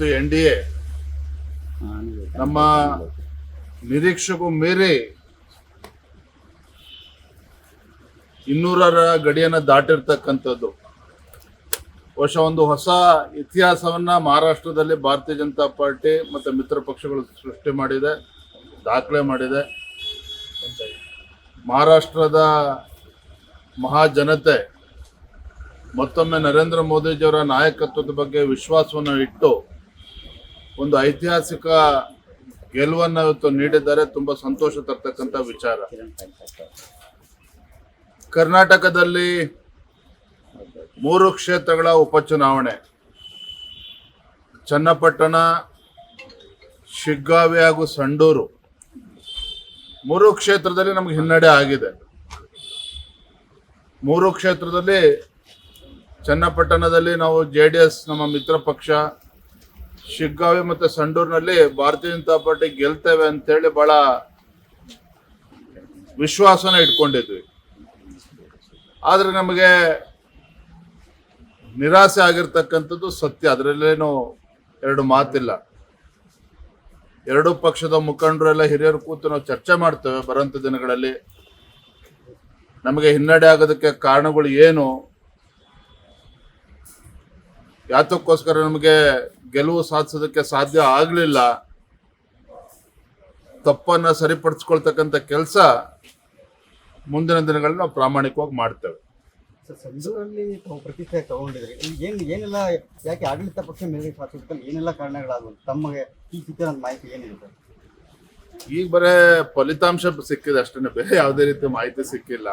ಮತ್ತು N D A ನಮ್ಮ ನಿರೀಕ್ಷೆಗೂ ಮೀರಿ ಇನ್ನೂರರ ಗಡಿಯನ್ನ ದಾಟಿರ್ತಕ್ಕಂಥದ್ದು. ವರ್ಷ ಒಂದು ಹೊಸ ಇತಿಹಾಸವನ್ನ ಮಹಾರಾಷ್ಟ್ರದಲ್ಲಿ ಭಾರತೀಯ ಜನತಾ ಪಾರ್ಟಿ ಮತ್ತು ಮಿತ್ರ ಪಕ್ಷಗಳು ಸೃಷ್ಟಿ ಮಾಡಿದೆ, ದಾಖಲೆ ಮಾಡಿದೆ. ಮಹಾರಾಷ್ಟ್ರದ ಮಹಾಜನತೆ ಮತ್ತೊಮ್ಮೆ ನರೇಂದ್ರ ಮೋದಿಜಿಯವರ ನಾಯಕತ್ವದ ಬಗ್ಗೆ ವಿಶ್ವಾಸವನ್ನು ಇಟ್ಟು ಒಂದು ಐತಿಹಾಸಿಕ ಗೆಲುವನ್ನು ಇವತ್ತು ನೀಡಿದ್ದಾರೆ. ತುಂಬಾ ಸಂತೋಷ ತರ್ತಕ್ಕಂಥ ವಿಚಾರ. ಕರ್ನಾಟಕದಲ್ಲಿ ಮೂರು ಕ್ಷೇತ್ರಗಳ ಉಪಚುನಾವಣೆ. ಚನ್ನಪಟ್ಟಣ, ಶಿಗ್ಗಾವಿ ಹಾಗೂ ಸಂಡೂರು. ಮೂರು ಕ್ಷೇತ್ರದಲ್ಲಿ ನಮ್ಗೆ ಹಿನ್ನಡೆ ಆಗಿದೆ. ಮೂರು ಕ್ಷೇತ್ರದಲ್ಲಿ ಚನ್ನಪಟ್ಟಣದಲ್ಲಿ ನಾವು ಜೆ ನಮ್ಮ ಮಿತ್ರ ಪಕ್ಷ ಶಿಗ್ಗಾವಿ ಮತ್ತು ಸಂಡೂರಿನಲ್ಲಿ ಭಾರತೀಯ ಜನತಾ ಪಾರ್ಟಿ ಗೆಲ್ತೇವೆ ಅಂತೇಳಿ ಬಹಳ ವಿಶ್ವಾಸನ ಇಟ್ಕೊಂಡಿದ್ವಿ. ಆದರೆ ನಮಗೆ ನಿರಾಸೆ ಆಗಿರ್ತಕ್ಕಂಥದ್ದು ಸತ್ಯ. ಅದರಲ್ಲೇನು ಎರಡು ಮಾತಿಲ್ಲ. ಎರಡು ಪಕ್ಷದ ಮುಖಂಡರೆಲ್ಲ ಹಿರಿಯರು ಕೂತು ನಾವು ಚರ್ಚೆ ಮಾಡ್ತೇವೆ ಬರೋಂಥ ದಿನಗಳಲ್ಲಿ. ನಮಗೆ ಹಿನ್ನಡೆ ಆಗೋದಕ್ಕೆ ಕಾರಣಗಳು ಏನು? ಯಾತಕ್ಕೋಸ್ಕರ ನಮಗೆ ಗೆಲುವು ಸಾಧಿಸೋದಕ್ಕೆ ಸಾಧ್ಯ ಆಗಲಿಲ್ಲ. ತಪ್ಪನ್ನ ಸರಿಪಡಿಸ್ಕೊಳ್ತಕ್ಕಂಥ ಕೆಲಸ ಮುಂದಿನ ದಿನಗಳಲ್ಲಿ ನಾವು ಪ್ರಾಮಾಣಿಕವಾಗಿ ಮಾಡ್ತೇವೆ. ತಾವು ಪ್ರತಿಕ್ರಿಯೆ ತಗೊಂಡಿದ್ರಿ. ಏನು ಏನೆಲ್ಲ ಯಾಕೆ ಆಡಳಿತ ಪಕ್ಷ ಮೇಲೆ ಸಾಧಿಸೋದಕ್ಕೆ ಏನೆಲ್ಲ ಕಾರಣಗಳಾಗುವುದು ತಮಗೆ ಈ ಚಿತ್ರದ ಮಾಹಿತಿ ಏನಿದೆ ಈಗ ಬರೇ ಫಲಿತಾಂಶ ಸಿಕ್ಕಿದೆ ಅಷ್ಟೇ ಬೇರೆ ಯಾವುದೇ ರೀತಿ ಮಾಹಿತಿ ಸಿಕ್ಕಿಲ್ಲ.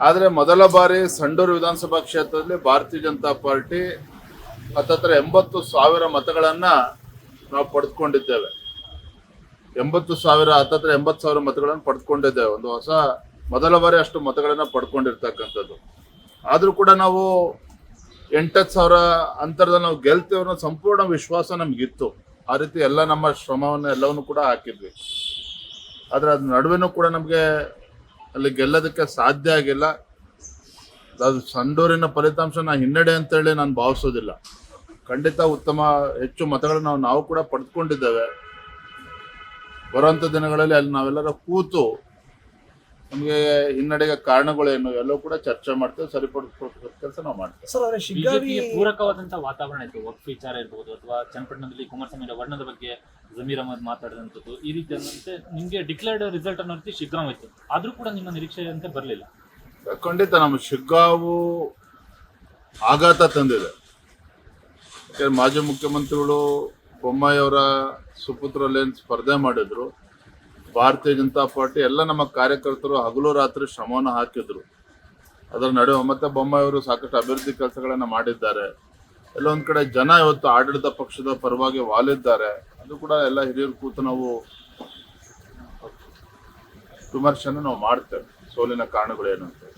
ಆದರೆ ಮೊದಲ ಬಾರಿ ಸಂಡೂರು ವಿಧಾನಸಭಾ ಕ್ಷೇತ್ರದಲ್ಲಿ ಭಾರತೀಯ ಜನತಾ ಪಾರ್ಟಿ ಹತ್ತತ್ರ ಎಂಬತ್ತು ಸಾವಿರ ಮತಗಳನ್ನ ನಾವು ಪಡೆದುಕೊಂಡಿದ್ದೇವೆ. ಎಂಬತ್ತು ಸಾವಿರ, ಹತ್ತತ್ರ ಎಂಬತ್ತು ಸಾವಿರ ಮತಗಳನ್ನು ಪಡೆದುಕೊಂಡಿದ್ದೇವೆ. ಒಂದು ಹೊಸ, ಮೊದಲ ಬಾರಿ ಅಷ್ಟು ಮತಗಳನ್ನು ಪಡ್ಕೊಂಡಿರ್ತಕ್ಕಂಥದ್ದು ಆದರೂ ಕೂಡ ನಾವು ಎಂಟತ್ತು ಸಾವಿರ ಅಂತರದ ನಾವು ಗೆಲ್ತೇವೆ ಸಂಪೂರ್ಣ ವಿಶ್ವಾಸ ನಮಗಿತ್ತು. ಆ ರೀತಿ ಎಲ್ಲ ನಮ್ಮ ಶ್ರಮವನ್ನು ಎಲ್ಲವನ್ನು ಕೂಡ ಹಾಕಿದ್ವಿ. ಆದರೆ ಅದ್ರ ನಡುವೆನೂ ಕೂಡ ನಮಗೆ ಅಲ್ಲಿ ಗೆಲ್ಲೋದಕ್ಕೆ ಸಾಧ್ಯ ಆಗಿಲ್ಲ. ಅದು ಸಂಡೂರಿನ ಫಲಿತಾಂಶ ನಾ ಹಿನ್ನಡೆ ಅಂತೇಳಿ ನಾನು ಭಾವಿಸೋದಿಲ್ಲ. ಖಂಡಿತ ಉತ್ತಮ ಹೆಚ್ಚು ಮತಗಳನ್ನು ನಾವು ನಾವು ಕೂಡ ಪಡೆದುಕೊಂಡಿದ್ದೇವೆ. ಬರುವಂಥ ದಿನಗಳಲ್ಲಿ ಅಲ್ಲಿ ನಾವೆಲ್ಲರ ಕೂತು ನಮಗೆ ಹಿನ್ನಡೆಗೆ ಕಾರಣಗಳೇನು ಎಲ್ಲವೂ ಕೂಡ ಚರ್ಚೆ ಮಾಡ್ತೇವೆ ಸರಿಪಡಿಸ್ಕೊಳ್ಳೋ ಕೆಲಸ ನಾವು ಮಾಡ್ತೇವೆ. ಸರ್ ಅವರ ಶಿಗ್ಗಾವಿ ಬಿಜೆಪಿಗೆ ವಾತಾವರಣ ಇತ್ತು ವಕ್ಫ್ ವಿಚಾರ ಇರ್ಬೋದು ಅಥವಾ ಚನ್ನಪಟ್ಟಣದಲ್ಲಿ ಕುಮಾರಸ್ವಾಮಿ ಅವರ ವರ್ಣದ ಬಗ್ಗೆ ಜಮೀರ್ ಅಹಮದ್ ಮಾತಾಡಿದಂಥದ್ದು ಈ ರೀತಿಯಾದಂತೆ ನಿಮಗೆ ಡಿಕ್ಲೇರ್ಡ್ ರಿಸಲ್ಟ್ ಅನ್ನೋ ರೀತಿ ಶೀಘ್ರ ಇತ್ತು ಆದ್ರೂ ಕೂಡ ನಿಮ್ಮ ನಿರೀಕ್ಷೆಯಂತೆ ಬರಲಿಲ್ಲ. ಖಂಡಿತ ನಮ್ಮ ಶಿಗ್ಗಾವು ಆಘಾತ ತಂದಿದೆ. ಯಾಕಂದ್ರೆ ಮಾಜಿ ಮುಖ್ಯಮಂತ್ರಿಗಳು ಬೊಮ್ಮಾಯಿ ಅವರ ಸುಪುತ್ರಲ್ಲೇನು ಸ್ಪರ್ಧೆ ಮಾಡಿದ್ರು. ಭಾರತೀಯ ಜನತಾ ಪಾರ್ಟಿ ಎಲ್ಲ ನಮ್ಮ ಕಾರ್ಯಕರ್ತರು ಹಗಲು ರಾತ್ರಿ ಶ್ರಮವನ್ನು ಹಾಕಿದ್ರು. ಅದರ ನಡುವೆ ಮತ್ತೆ ಬೊಮ್ಮಾಯಿ ಅವರು ಸಾಕಷ್ಟು ಅಭಿವೃದ್ಧಿ ಕೆಲಸಗಳನ್ನು ಮಾಡಿದ್ದಾರೆ. ಎಲ್ಲೊಂದು ಕಡೆ ಜನ ಇವತ್ತು ಆಡಳಿತ ಪಕ್ಷದ ಪರವಾಗಿ ವಾಲಿದ್ದಾರೆ. ಅದು ಕೂಡ ಎಲ್ಲ ಹಿರಿಯರು ಕೂತು ನಾವು ವಿಮರ್ಶೆಯನ್ನು ನಾವು ಮಾಡ್ತೇವೆ. ಸೋಲಿನ ಕಾರಣಗಳೇನು ಅಂತ.